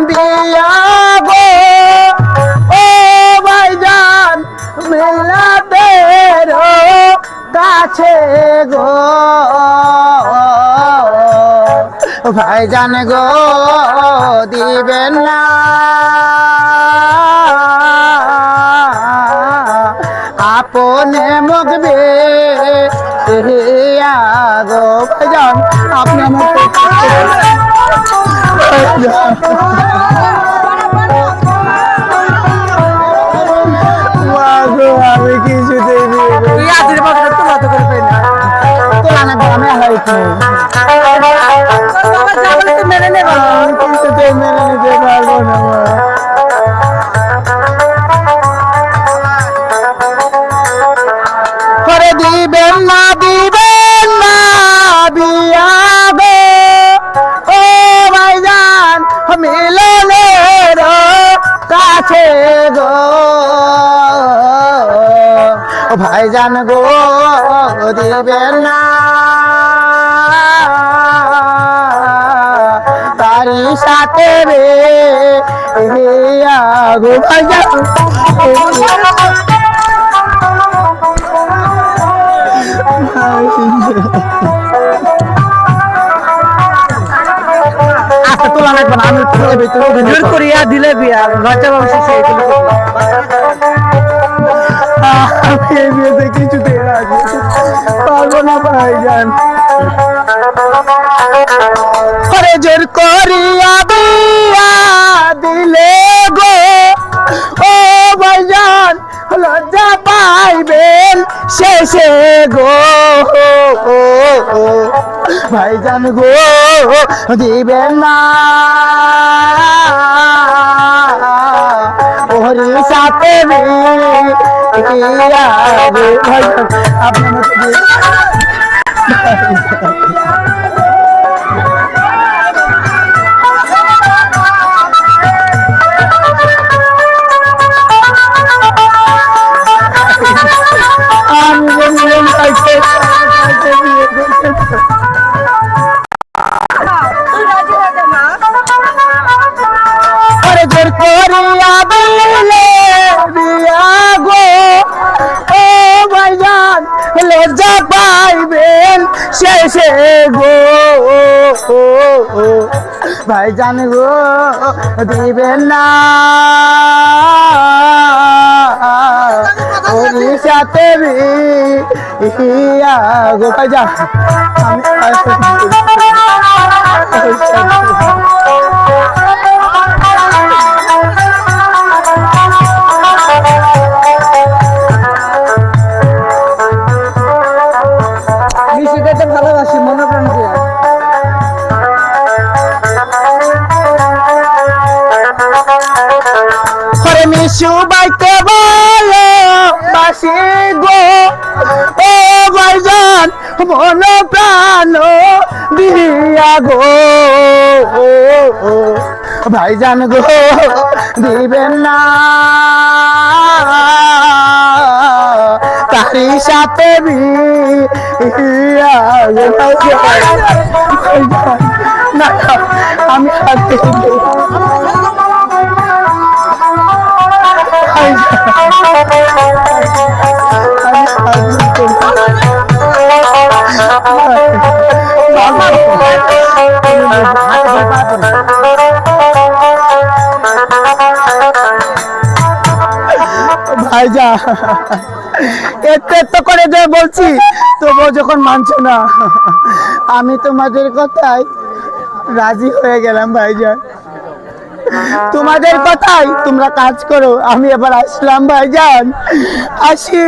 দিয়া গো ও ভাইজান মিলাতে কাছে গো। ভাইজান গো, দিবেন না। আপনে মুখবে গো। ভাইজান, আপনি আমার আমি কিছুতেই তুই আজের পকেটে তোলা তো করে না তোলা না আমি হয়তো ভাইজান গো দিবেন না। তারি সাথে রে গো আচ্ছা তোলা লাগবে না, আমি দেবো দেবো করিয়া দিলে বিয়া লজ্জা বাবু এই বিয়েতে কিছুতেই রাজি পারব না ভাইজান। করে জোর করিয়া বিয়া দিলে গো। ও ভাইজান, লজ্জা পাইবেন শেষে গো। ভাইজান গো, দিবেন না। ওরে সাথে আপনি লজ্জা পাইবেন শেষে গো। ভাইজান গো দিবেন না। সাথে গো ভাইজান। আমি করে মিশু বাইতে বলো বাসি গো। ও ভাইজান মন প্রাণ দিয়া গো। ভাইজান গো, দিবেন না। তারি সাথে আমি হাতে এত এত করে যে বলছি, তবুও যখন মানছো না। আমি তোমাদের কথায় রাজি হয়ে গেলাম ভাইজান তোমাদের কথাই তোমরা কাজ করো, আমি এবার আসলাম ভাইজান। আসি।